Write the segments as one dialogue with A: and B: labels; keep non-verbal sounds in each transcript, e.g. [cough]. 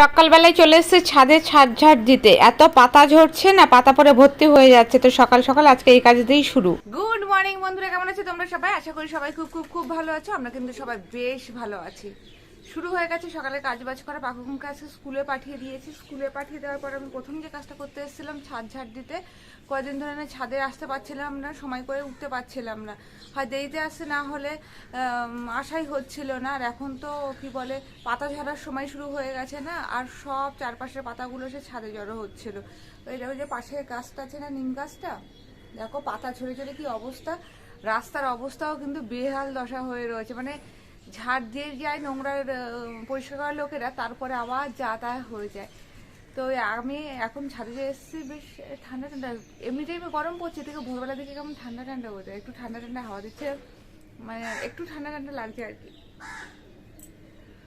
A: সকালবেলায় চলে এসেছে ছাদে ছাদ ঝাড় দিতে। এত পাতা ঝরছে না, পাতা পরে ভর্তি হয়ে যাচ্ছে। তো সকাল সকাল আজকে এই কাজ দিয়েই শুরু।
B: গুড মর্নিং বন্ধুরা, কেমন আছো তোমরা সবাই? আশা করি সবাই খুব খুব খুব ভালো আছো। আমরা কিন্তু সবাই বেশ ভালো আছি। শুরু হয়ে গেছে সকালে কাজ বাজ করা পাকুমকে আজকে স্কুলে পাঠিয়ে দিয়েছি। স্কুলে পাঠিয়ে দেওয়ার পর আমি প্রথম যে কাজটা করতে এসেছিলাম, ছাদ ঝাড় দিতে। কয়েকদিন ধরে না ছাদে আসতে পারছিলাম না, সময় করে উঠতে পারছিলাম না। হয় দেরিতে আসছে না হলে আশাই হচ্ছিল না। আর এখন তো কি বলে, পাতা ঝরার সময় শুরু হয়ে গেছে না, আর সব চারপাশের পাতাগুলো সে ছাদে জড়ো হচ্ছিল। ওই দেখো যে পাশে গাছটা আছে না, নিম গাছটা? দেখো পাতা ঝরে ঝরে কি অবস্থা। রাস্তার অবস্থাও কিন্তু বেহাল দশা হয়ে রয়েছে। মানে ঝাড় দিয়ে যায় নোংরা পরিষ্কার করার লোকেরা, তারপরে আবার যাতায়াত হয়ে যায়। তো আমি এখন ছাদে এসেছি, বেশ ঠান্ডা ঠান্ডা। এমনি টাইমে গরম পড়ছে থেকে ভোরবেলা দিকে কেমন ঠান্ডা ঠান্ডা হয়ে। যায় একটু ঠান্ডা ঠান্ডা হাওয়া দিচ্ছে মানে একটু ঠান্ডা ঠান্ডা লাগছে আর কি।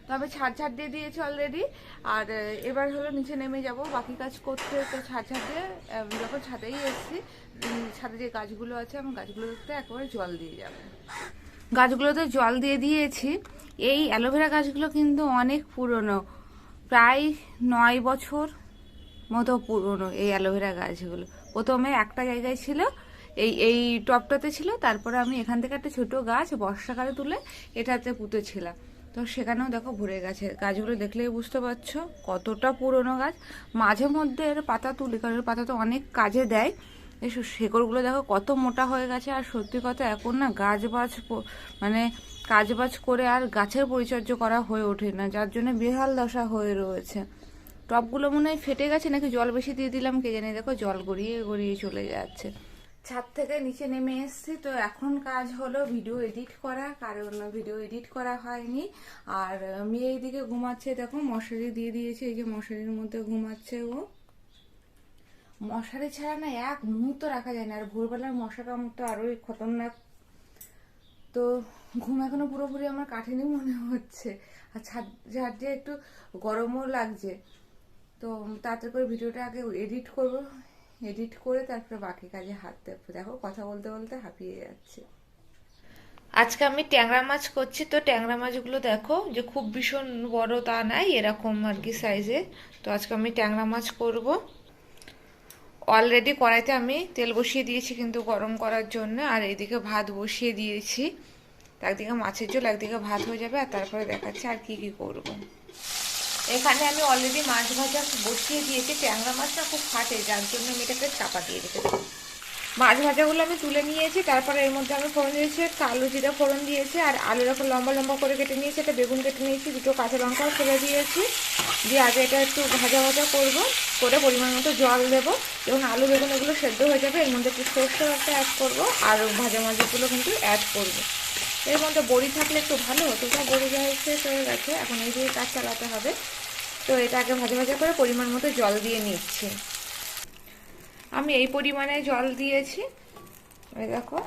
B: তবে ছাড় ছাড় দিয়ে দিয়েছি অলরেডি আর এবার হলো নিচে নেমে যাব, বাকি কাজ করতে, তো ছাড় ছাড় দিয়ে যখন ছাদেই এসেছি ছাদে যে গাছগুলো আছে, আমি গাছগুলো দেখতে একেবারে জল দিয়ে যাব। গাছগুলোতে জল দিয়ে দিয়েছি, এই অ্যালোভেরা গাছগুলো কিন্তু অনেক পুরনো, প্রায় নয় বছর মতো পুরনো এই অ্যালোভেরা গাছগুলো। প্রথমে একটা জায়গায় ছিল, এই এই টপটাতে ছিল, তারপরে আমি এখান থেকে একটা ছোটো গাছ বর্ষাকালে তুলে এটাতে পুঁতেছিলাম তো সেখানেও দেখো ভরে গেছে। গাছগুলো দেখলেই বুঝতে পারছ কতটা পুরনো গাছ। মাঝে মধ্যে এর পাতা তুলি, কারণ পাতা তো অনেক কাজে দেয়। এই শেকড়গুলো দেখো কত মোটা হয়ে গেছে, আর সত্যি কথা এখন না গাছ বাজ মানে কাজ বাজ করে আর গাছের পরিচর্যা করা হয়ে ওঠে না, যার জন্য বেহাল দশা হয়ে রয়েছে। টবগুলো মনে হয় ফেটে গেছে, নাকি জল বেশি দিয়ে দিলাম, কে জানি। দেখো, জল গড়িয়ে গড়িয়ে চলে যাচ্ছে। ছাদ থেকে নিচে নেমে এসেছি, তো এখন কাজ হলো ভিডিও এডিট করা, কারণ ভিডিও এডিট করা হয়নি। আর মেয়ে এইদিকে ঘুমাচ্ছে, দেখো, মশারি দিয়ে দিয়েছে, এই যে মশারির মধ্যে ঘুমাচ্ছে ও। মশারি ছাড়া না এক মুহূর্ত রাখা যায় না, আর ভোরবেলার মশা কামড় তো আরোই খতরনাক। তো ঘুম এখনও পুরোপুরি আমার কাটেনি মনে হচ্ছে। আর ছাদ ঝাড় দিয়ে একটু গরমও লাগছে। তো তাড়াতাড়ি করে ভিডিওটা আগে এডিট করব। এডিট করে তারপরে বাকি কাজে হাত দেবো। দেখো, কথা বলতে বলতে হাঁপিয়ে যাচ্ছে। আজকে আমি ট্যাংরা মাছ করছি। তো ট্যাংরা মাছগুলো দেখো, যে খুব ভীষণ বড় তা নাই, এরকম আর কি সাইজে তো আজকে আমি ট্যাংরা মাছ করব। অলরেডি কড়াইতে আমি তেল বসিয়ে দিয়েছি কিন্তু গরম করার জন্য। আর এদিকে ভাত বসিয়ে দিয়েছি। একদিকে মাছের ঝোল, একদিকে ভাত হয়ে যাবে। আর তারপরে দেখাচ্ছি আর কি কি করব। এখানে আমি অলরেডি মাছ ভাজা বসিয়ে দিয়েছি, ট্যাংরা মাছটা খুব ফাটে, যার জন্য আমি এটাকে চাপা দিয়ে রেখেছি। মাছ ভাজাগুলো আমি তুলে নিয়েছি, তারপরে এর মধ্যে আমি ফোড়ন দিয়েছি কালো জিরা ফোড়ন দিয়েছি, আর আলু রকম লম্বা লম্বা করে কেটে নিয়েছি, একটা বেগুন কেটে নিয়েছি, দুটো কাঁচা লঙ্কাও ফেলে দিয়েছি। দিয়ে আগে এটা একটু ভাজা ভাজা করব, করে পরিমাণ মতো জল দেবো, এবং আলু বেগুন এগুলো সেদ্ধ হয়ে যাবে, এর মধ্যে একটু সর্ষে একটা অ্যাড করব, আর ভাজা মাছগুলো কিন্তু অ্যাড করব। এর মধ্যে বড়ি থাকলে একটু ভালো হতো। তা বড়ি যা শেষ হয়ে গেছে। এখন এই দিয়ে কাজ চালাতে হবে। তো এটা আগে ভাজা ভাজা করে পরিমাণ মতো জল দিয়ে নিচ্ছি। আমি এই পরিমাণে জল দিয়েছি। এই দেখো।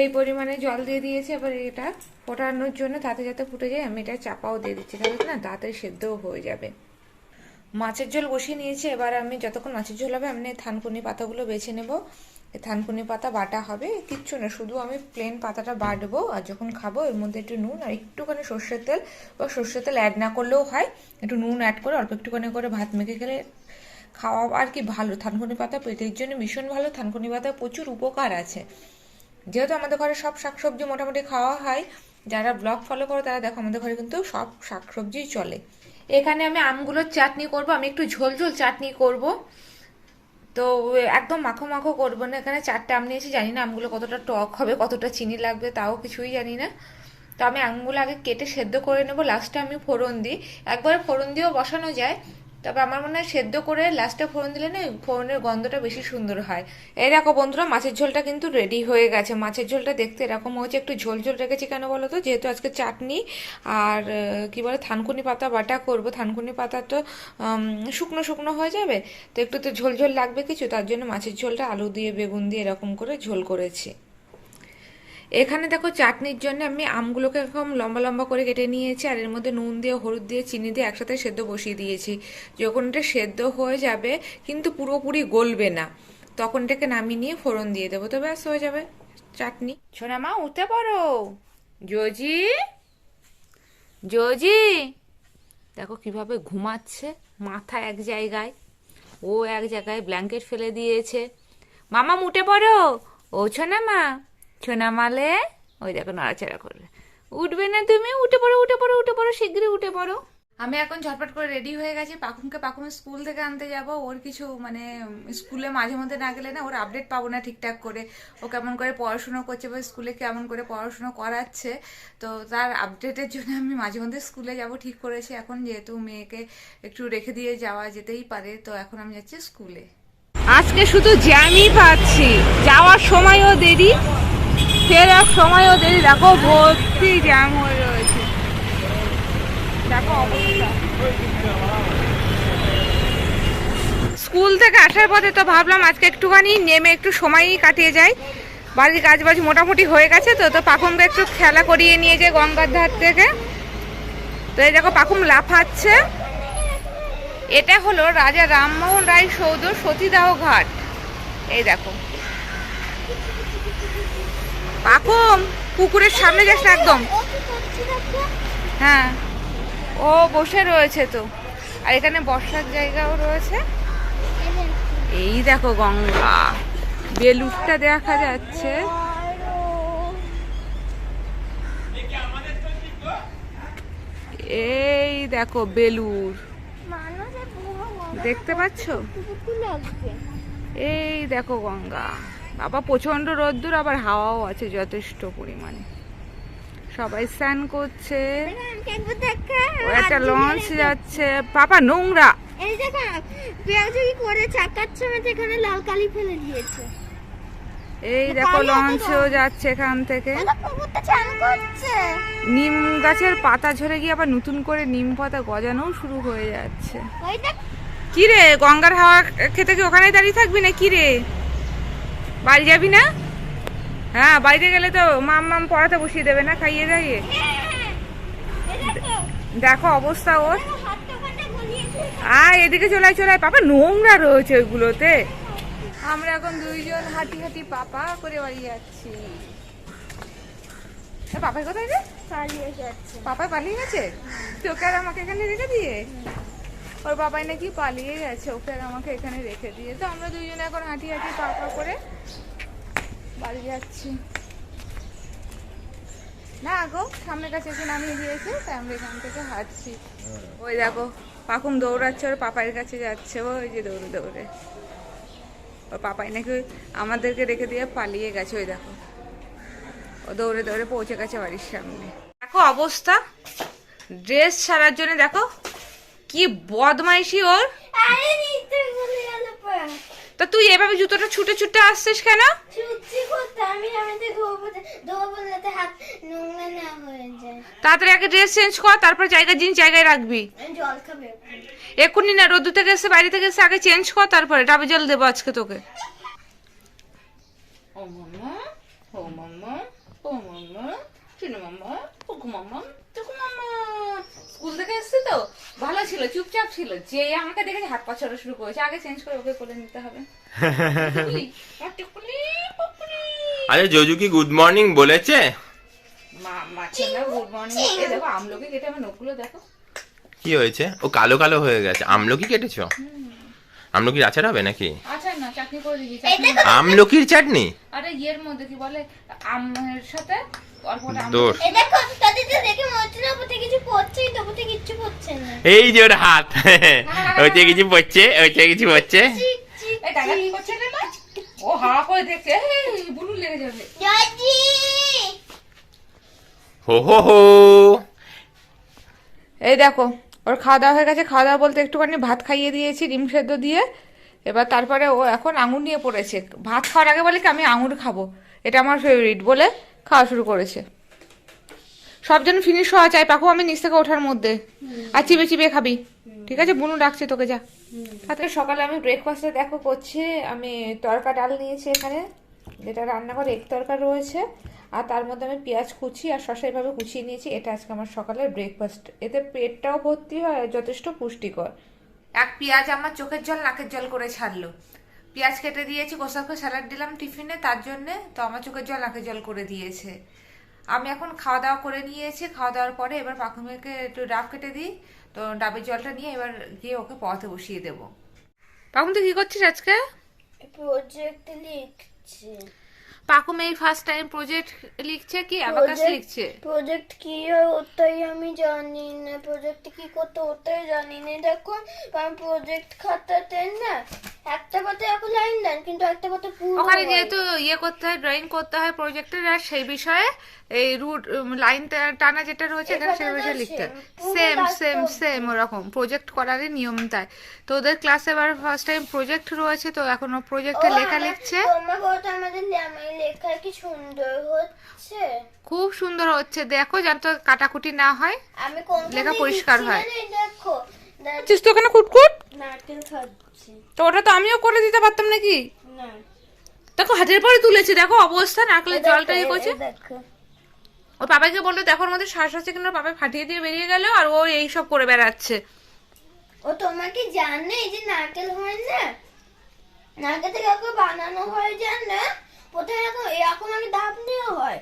B: এই পরিমাণে জল দিয়ে দিয়েছি। এবার এটা ফোটানোর জন্য তাতে যাতে ফুটে যায়, আমি এটা চাপাও দিয়ে দিচ্ছি। তাহলে না, তাড়াতাড়ি সেদ্ধও হয়ে যাবে। মাছের ঝোল বসিয়ে নিয়েছি। এবার আমি যতক্ষণ মাছের ঝোল হবে, আমি থানকুনি পাতাগুলো বেছে নেব। থানকুনি পাতা বাটা হবে কিচ্ছু না, শুধু আমি প্লেন পাতাটা বাটবো আর যখন খাব এর মধ্যে একটু নুন আর একটুখানি সর্ষের তেল বা সর্ষের তেল অ্যাড না করলেও হয়, একটু নুন অ্যাড করে অল্প একটুখানি করে ভাত মেখে খেলে খাওয়া আর কি ভালো। থানকুনি পাতা পেটের জন্য ভীষণ ভালো, থানকুনি পাতা প্রচুর উপকার আছে। যেহেতু আমাদের ঘরে সব শাকসবজি মোটামুটি খাওয়া হয়, যারা ব্লগ ফলো করে তারা দেখো আমাদের ঘরে কিন্তু সব শাকসবজি চলে। এখানে আমি আমগুলোর চাটনি করব, আমি একটু ঝোল ঝোল চাটনি করব। তো একদম মাখো মাখো করব না। এখানে চারটে আম নিয়েছি, জানি না আমগুলো কতটা টক হবে, কতটা চিনি লাগবে, তাও কিছুই জানি না। তো আমি আমগুলো আগে কেটে সেদ্ধ করে নেব। লাস্টে আমি ফোড়ন দিই। একবারে ফোড়ন দিয়েও বসানো যায় তবে আমার মনে হয় সেদ্ধ করে লাস্টে ফোড়ন দিলে না ফোড়নের গন্ধটা বেশি সুন্দর হয়। এই দেখো বন্ধুরা, মাছের ঝোলটা কিন্তু রেডি হয়ে গেছে। মাছের ঝোলটা দেখতে এরকম হচ্ছে একটু ঝোল ঝোল রেখেছি কেন বলো তো? যেহেতু আজকে চাটনি, আর কি বলে, থানকুনি পাতা বাটা করব। থানকুনি পাতা তো শুকনো শুকনো হয়ে যাবে, তো একটু তো ঝোল ঝোল লাগবে কিছু, তার জন্য মাছের ঝোলটা আলু দিয়ে, বেগুন দিয়ে এরকম করে ঝোল করেছি। এখানে দেখো চাটনির জন্য আমি আমগুলোকে এরকম লম্বা লম্বা করে কেটে নিয়েছি, আর এর মধ্যে নুন দিয়ে, হলুদ দিয়ে, চিনি দিয়ে একসাথে সেদ্ধ বসিয়ে দিয়েছি। যখন এটা সেদ্ধ হয়ে যাবে, কিন্তু পুরোপুরি গলবে না, তখন এটাকে নামিয়ে নিয়ে ফোড়ন দিয়ে দেবো। তো ব্যাস, হয়ে যাবে চাটনি। শোনা মা উঠতে পারো জজি জজি। দেখো কীভাবে ঘুমাচ্ছে, মাথা এক জায়গায়, ও এক জায়গায় ব্ল্যাঙ্কেট ফেলে দিয়েছে। মামা, উঠে পড়ো। ও ছোনা মা ছোনা মালে? ওই দেখো নাড়াচাড়া করবে। উঠবে না তুমি? উঠে পড়ো উঠে পড়ো উঠে পড়ো শীঘ্রই উঠে পড়ো। আমি এখন ঝটপট করে রেডি হয়ে গেছি। পাখুমকে পাকুমের স্কুল থেকে আনতে যাব। ওর কিছু মানে স্কুলে মাঝে মধ্যে না গেলে না ওর আপডেট পাবো না ঠিকঠাক করে। ও কেমন করে পড়াশুনো করছে বা স্কুলে কেমন করে পড়াশুনো করাচ্ছে। তো তার আপডেটের জন্য আমি মাঝে মধ্যে স্কুলে যাব ঠিক করেছি। এখন যেহেতু মেয়েকে একটু রেখে দিয়ে যাওয়া যেতেই পারে তো এখন আমি যাচ্ছি স্কুলে আজকে শুধু জ্যামই পাচ্ছি। যাওয়ার সময়ও দেরি। ফেরার সময়ও দেরি। দেখো, ভর্তি জ্যাম হয়ে রয়েছে। দেখো অবস্থা। স্কুল থেকে আসার পথে তো ভাবলাম আজকে একটুখানি নেমে একটু সময়ই কাটিয়ে যাই। বাড়ির কাজ বাজ মোটামুটি হয়ে গেছে তো তো পাখুমকে একটু খেলা করিয়ে নিয়ে যায় গঙ্গার ধার থেকে। তো এই দেখো, পাখুম লাফাচ্ছে। এটা হলো রাজা রামমোহন রায় সৌধ সতীদাহ ঘাট। এই দেখো। পাখুম, পুকুরের সামনে যাস না একদম। হ্যাঁ ও বসে রয়েছে তো। আর এখানে বসার জায়গাও রয়েছে। এই দেখো গঙ্গা বেলুরটা দেখা যাচ্ছে। এই দেখো বেলুর দেখতে পাচ্ছ? এই দেখো গঙ্গা। বাবা প্রচণ্ড রোদ্দুর আবার হাওয়াও আছে যথেষ্ট পরিমাণে। সবাই স্নান করছে। ও একটা লঞ্চ যাচ্ছে। পাপা নোংরা।
C: এই দেখো পেঁয়াজি করে চাকার সময় এখানে লাল কালি ফেলে দিয়েছে।
B: এই দেখো লঞ্চেও যাচ্ছে এখান থেকে। নিম গাছের পাতা ঝরে গিয়ে আবার নতুন করে নিম পাতা গজানোও শুরু হয়ে যাচ্ছে। কি রে গঙ্গার হাওয়া খেতে কি ওখানেই দাঁড়িয়ে থাকবি না কি রে? বাড়ি যাবি না? হ্যাঁ বাড়িতে গেলে তো মাম মাম পড়াতে বসিয়ে দেবে না খাইয়ে দাইয়ে।
C: দেখো
B: অবস্থা ওর। আয় এদিকে চলে আয়, চলে আয়। পাপা নোংরা রয়েছে ওইগুলোতে। আমরা এখন দুইজন হাঁটি হাঁটি পাপা করে বাড়ি যাচ্ছি। পাপাই কোথায় রে?
C: পালিয়ে যাচ্ছে।
B: পাপাই পালিয়ে গেছে? তোকে আর আমাকে এখানে রেখে দিয়ে? ওর বাবাই নাকি পালিয়ে গেছে, ওকে আমাকে এখানে রেখে দিয়ে। তো আমরা দুইজনে এখন হাঁটি হাঁটি পাপা করে বাড়ি যাচ্ছি। না গো, সামনের কাছে এসে নামিয়ে দিয়েছে, তাই আমরা এখান থেকে হাঁটছি। ওই দেখো, পাকুম দৌড়াচ্ছে, ওর পাপাইয়ের কাছে যাচ্ছে, ওই যে দৌড়ে দৌড়ে। ওর পাপাই নাকি আমাদেরকে রেখে দিয়ে পালিয়ে গেছে, ওই দেখো। ও দৌড়ে দৌড়ে পৌঁছে গেছে বাড়ির সামনে। দেখো অবস্থা ড্রেস ছাড়ার জন্য দেখো কি বদমাইশি ওর?
C: আরে নিতে ভুলে গেল পা।
B: তা তুই এভাবে জুতোটা ছুটে ছুটে আসছিস কেন?
C: চুচি করতে আমি আমি ধোবো ধোবো যাতে হাত নোংরা না হয়ে যায়।
B: তাড়াতাড়ি আগে ড্রেস চেঞ্জ কর তারপর জায়গা জিনিস জায়গায় রাখবি।
C: আমি জল খাবে
B: এক্ষুনি না রোদ্দু থেকে এসে বাইরে থেকে এসে আগে চেঞ্জ কর তারপরে ডাবে জল দেবো আজকে তোকে। ও ও ও স্কুল থেকে এসছে তো। ভালো ছিল চুপচাপ ছিল। যে আমাকে দেখে হাত পা ছড়া শুরু করেছে। আগে চেঞ্জ করে ওকে করে নিতে হবে। [laughs]
D: আরে জজু কি গুড মর্নিং বলেছে? কি হয়েছে? ও কালো কালো হয়ে গেছে। আমলকি কেটেছো? আমলকির আচার হবে নাকি? আমলকির চাটনি?
B: আরে ইয়ের মধ্যে কি বলে আমের সাথে
C: এই
D: যে ওর হাত। ওইতে কিছু পড়ছে ওইতে কিছু পড়ছে?
B: ও হাওয়া করে দেখছে বুলু লেগে যাবে।
D: হো হো হো।
B: এই দেখো ওর খাওয়া দাওয়া হয়ে গেছে। খাওয়া দাওয়া বলতে একটুখানি ভাত খাইয়ে দিয়েছি ডিম সেদ্ধ দিয়ে। এবার তারপরে ও এখন আঙুর নিয়ে পড়েছে। ভাত খাওয়ার আগে বলে কি আমি আঙুর খাব। এটা আমার ফেভারিট বলে খাওয়া শুরু করেছে। সব যেন ফিনিশ হওয়া চাই। পাখু আমি নিচ থেকে ওঠার মধ্যে। আর চিবে চিবে খাবি। ঠিক আছে? বুনু ডাকছে তোকে যা। আজকে সকালে আমি ব্রেকফাস্টে দেখো করছি। আমি তরকা ডাল নিয়েছি এখানে যেটা রান্না করে এক তরকা রয়েছে। আর তার মধ্যে আমি পেঁয়াজ কুচি আর শসা এভাবে কুচিয়ে নিয়েছি। এটা আজকে আমার সকালের ব্রেকফাস্ট এতে পেটটাও ভর্তি হয় যথেষ্ট পুষ্টিকর। এক পেঁয়াজ আমার চোখের জল নাকের জল করে ছাড়লো। পেঁয়াজ কেটে দিয়েছি কোসাকে স্যালাড দিলাম টিফিনে, তার জন্যে তো আমার চোখের জল নাকের জল করে দিয়েছে। আমি এখন খাওয়া দাওয়া করে নিয়েছি, খাওয়া দাওয়ার পরে এবার পাখুমিকে একটু ডাব কেটে দিই, তো ডাবের জলটা নিয়ে এবার গিয়ে ওকে পড়াতে বসিয়ে দেবো। পাকুম তুই কি করছিস আজকে?
C: প্রজেক্ট লিখছে।
B: পাকুম এই ফার্স্ট টাইম প্রজেক্ট লিখছে কি? অ্যাবাকাস লিখছে।
C: প্রজেক্ট কি হয় ওটাই আমি জানি না। প্রজেক্ট কি করতে ওটাই জানি না। দেখো আমি প্রজেক্ট খাতাতে না একটা পাতে এক লাইন দেন কিন্তু একটা পাতে পুরো
B: ওখানে। যেহেতু ইয়ে করতে হয় ড্রয়িং করতে হয় প্রজেক্টের আর সেই বিষয়ে এই রুট লাইন টানা যেটা রয়েছে এখানে সেই বিষয়ে লিখতে। হয় সেম। সেম সেম ওরকম। প্রজেক্ট করারই নিয়ম তাই। তো ওদের ক্লাসে এবার ফার্স্ট টাইম প্রজেক্ট রয়েছে তো এখনও প্রজেক্টে লেখা লিখছে।
C: কথা আমাদের লেখা কি সুন্দর হচ্ছে?
B: খুব সুন্দর হচ্ছে। দেখো যাতে কাটাকুটি না হয়।
C: আমি কোন
B: লেখা পরিষ্কার হয়।
C: দেখো
B: চিস তো ওখানে কুটকুট?
C: নারকেল খাচ্ছি।
B: তো ওটা তো আমিও করে দিতে পারতাম নাকি?
C: না।
B: দেখো হাতের পরে তুলেছি। দেখো অবস্থা নারকেলের জলটা ইয়ে করছে। ও বাবাকে বলল দেখো ওর মধ্যে শ্বাস আছে কিনা? বাবা ফাটিয়ে দিয়ে বেরিয়ে গেল আর ও এইসব করে বেড়াচ্ছে।
C: ও তোমাকে জানে এই যে নারকেল হয় না? নারকেল থেকে বানানো হয় জানে? প্রথমে এরকম এরকম আগে ডাব নেওয়া হয়।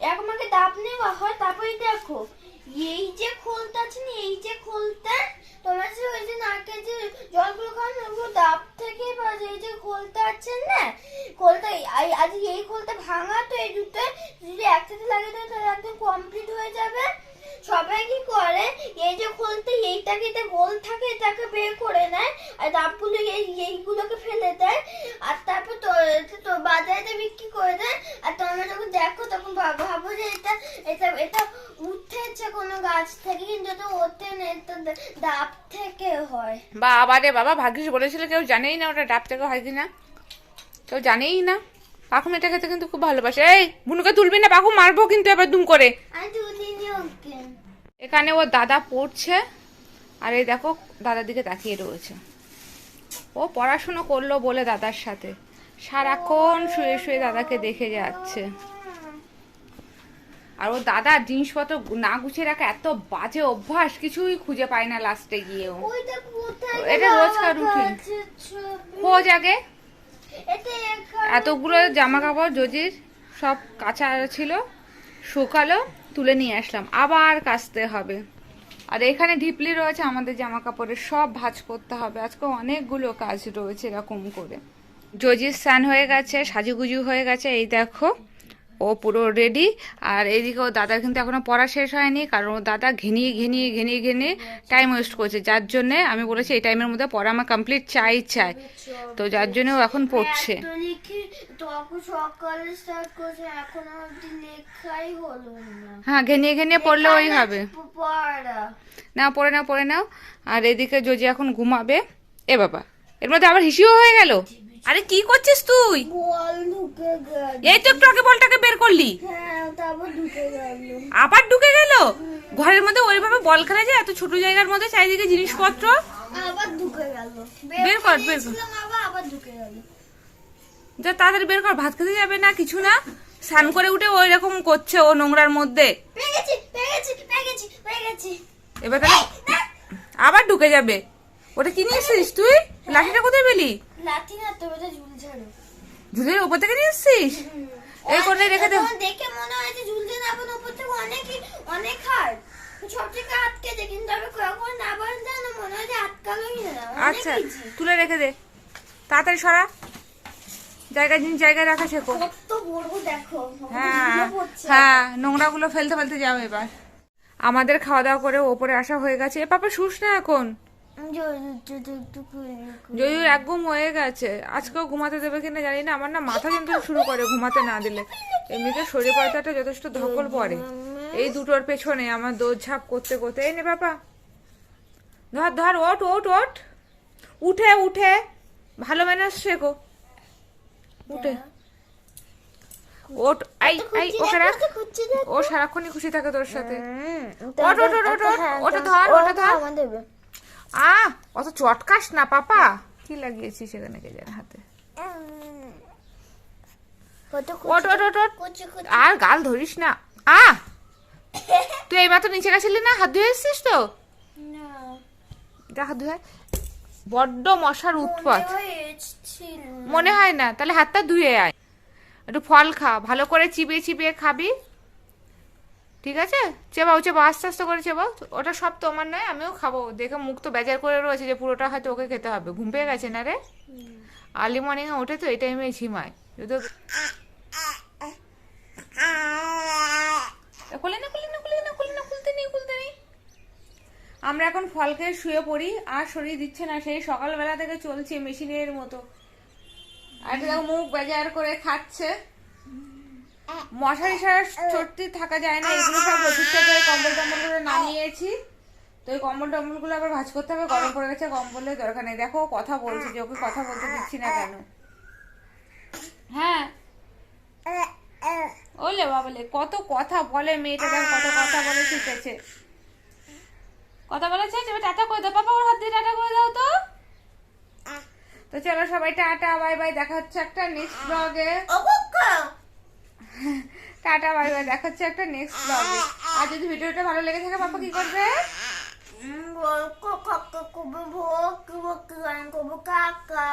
C: এরকম আগে ডাব নেওয়া হয়, তারপরে দেখো, এই যে খোলটা আছে না, এই যে খোলটা, তোমার যে ওই যে নারকেল যে জলগুলো খান ওগুলো ডাব থেকে পাওয়া যায়। এই যে খোলটা আছে না, খোলটা আজ এই খোলটা ভাঙা, তো এই দুটো যদি একসাথে লাগিয়ে দেয় তাহলে একদম কমপ্লিট হয়ে যাবে। সবাই কি করে? এই যে খোলতে এইটাকে এটা গোল থাকে এটাকে বের করে নেয় আর ডাবগুলো এই এইগুলোকে ফেলে দেয় আর তারপর তো তো বাজারে বিক্রি করে দেয় আর তোমরা যখন দেখো তখন ভাবো যে এটা এটা এটা উঠেছে কোনো গাছ থেকে কিন্তু এটা ওঠে না এটা ডাব থেকে হয়।
B: বাবা রে বাবা ভাগ্যিস বলেছিল কেউ জানেই না ওটা ডাব থেকে হয় কিনা। কেউ জানেই না। পাখুম এটা খেতে কিন্তু খুব ভালোবাসে। এই বুনুকে তুলবি না পাখুম মারবো কিন্তু এবার দুম করে।
C: ওকে
B: এখানে ও দাদা পড়ছে আর এই দেখো দাদার দিকে তাকিয়ে রয়েছে। ও পড়াশুনো করল বলে দাদার সাথে। সারাক্ষণ শুয়ে শুয়ে দাদাকে দেখে যাচ্ছে। আর ও দাদা জিনিসপত্র না গুছিয়ে রাখা এত বাজে অভ্যাস কিছুই খুঁজে পায় না লাস্টে গিয়েও। এটা রোজকার।
C: কাছে
B: খোঁজ আগে। এতগুলো জামা কাপড় জজির সব কাঁচা ছিল শুকালো। তুলে নিয়ে আসলাম। আবার কাচতে হবে। আর এখানে ঢিপলি রয়েছে, আমাদের জামা কাপড়ের সব ভাজ করতে হবে। আজকে অনেকগুলো কাজ রয়েছে এরকম করে। জজির স্নান হয়ে গেছে, সাজুগুজু হয়ে গেছে, এই দেখো। ও পুরো রেডি আর এইদিকে ও দাদার কিন্তু এখনও পড়া শেষ হয়নি কারণ ও দাদা ঘেনিয়ে ঘেনিয়ে ঘেনিয়ে ঘেনিয়ে টাইম ওয়েস্ট করছে। যার জন্যে আমি বলেছি এই টাইমের মধ্যে পড়া আমার কমপ্লিট চাই চাই। তো যার জন্য ও এখন পড়ছে। হ্যাঁ ঘেনিয়ে ঘেনিয়ে পড়লে ওই হবে। না পড়ে নাও পড়ে নাও। আর এদিকে যদি এখন ঘুমাবে। এ বাবা এর মধ্যে আবার হিসিও হয়ে গেল? আরে কি করছিস তুই?
C: বল ঢুকে গেল।
B: এই তো একটু আগে বলটাকে বের করলি।
C: হ্যাঁ তারপর ঢুকে গেল।
B: আবার ঢুকে গেল? ঘরের মধ্যে ওইভাবে বল খেলা যায় এত ছোট জায়গার মধ্যে চারিদিকে জিনিসপত্র?
C: আবার ঢুকে গেল।
B: বের কর, বের কর।
C: আবার আবার ঢুকে গেল।
B: যা তাড়াতাড়ি বের কর ভাত খেতে যাবে না কিছু না। স্নান করে উঠে ওই রকম করছে ও নোংরার মধ্যে। এবার তাহলে আবার ঢুকে যাবে। ওটা কি নিয়ে এসছিস তুই? লাঠিটা কোথায় পেলি?
C: লাঠি না
B: ঝুলের ওপর থেকে নিয়ে এসছিস? এই কোণে রেখে দে।
C: দেখে মনে হয় যে ঝুলতে না পারে উপর থেকে অনেক অনেক হার সব থেকে আটকে যায় কিন্তু আমি কখন না পারেন না মনে হয় যে আটকালোই না।
B: আচ্ছা তুলে রেখে দে। তাড়াতাড়ি সরা। জায়গায় জিনিস জায়গায় রাখা শেখো।
C: কত দেখো
B: হ্যাঁ হ্যাঁ নোংরাগুলো ফেলতে ফেলতে যাও এবার। আমাদের খাওয়া দাওয়া করে ওপরে আসা হয়ে গেছে। এ পাপা শুস না এখন। জয়ুর এক ঘুম হয়ে গেছে। আজকেও ঘুমাতে দেবে কিনা জানি না। আমার না মাথা যন্ত্রণা শুরু করে ঘুমাতে না দিলে। এমনিতে শরীর পাতাটা যথেষ্ট ধকল পড়ে। এই দুটোর পেছনে আমার দৌড়ঝাঁপ করতে করতে। এই নে বাবা। ধর ধর ওট ওঠ ওট উঠে উঠে। ভালো ম্যানার্স শেখো। উঠে। ওট আই আই ওকে রাখ। ও সারাক্ষণই খুশি থাকে তোর সাথে। ওঠ, ওঠ, ওঠ,
C: হ্যাঁ,
B: ওটা ধর, ওটা ধর। আ অত চটকাস না পাপা। কি লাগিয়েছিস সেখানে কে জানে? হাতে। আর গাল ধরিস না। আ তুই এইবার তো নিচে গেছিলি না? হাত ধুয়ে এসছিস তো?
C: না।
B: হাত ধুয়ে। বড্ড মশার উৎপাত।
C: মনে হয়
B: মনে হয় না। তাহলে হাতটা ধুয়ে আয়। একটু ফল খা ভালো করে চিবিয়ে চিবিয়ে খাবি।
E: ঠিক আছে? চেবাও চেবাও আস্তে আস্তে করে চেবাও। ওটা সব তোমার নয় আমিও খাব। দেখে মুখ তো বেজার করে রয়েছে যে পুরোটা হয়তো ওকে খেতে হবে। ঘুম পেয়ে গেছে না রে? আর্লি মর্নিংয়ে ওঠে তো এই টাইমে ঝিমায়। যদি খুলে না খুলে না খুলে না খুলে না খুলতে নেই খুলতে নেই।
B: আমরা এখন ফল খেয়ে শুয়ে পড়ি আর শরীর দিচ্ছে না সেই সকালবেলা থেকে চলছে মেশিনের মতো। আর মুখ বেজার করে খাচ্ছে। মশারি সারা সত্যি থাকা যায় না এগুলো সব ওষুধ থেকে কম্বল টম্বলগুলো নামিয়েছি। তো এই কম্বল টম্বলগুলো আবার ভাজ করতে হবে গরম পড়ে গেছে কম্বলের দরকার নেই। দেখো কথা বলছে যে ওকে কথা বলতে দিচ্ছি না কেন? হ্যাঁ। ওলে বাবলে কত কথা বলে মেয়েটা দেখ কত কথা বলে শিখেছে। কথা বলেছে এবার টাটা করে দাও। পাপা ওর হাত দিয়ে টাটা করে দাও তো। তো চলো সবাই টাটা বাই বাই দেখা হচ্ছে একটা নেক্সট ব্লগে টাটা, বাই বাই। দেখা হচ্ছে একটা নেক্সট ব্লগে আর যদি ভিডিওটা ভালো লেগে থাকে পাপা কি করবে?
C: কাকা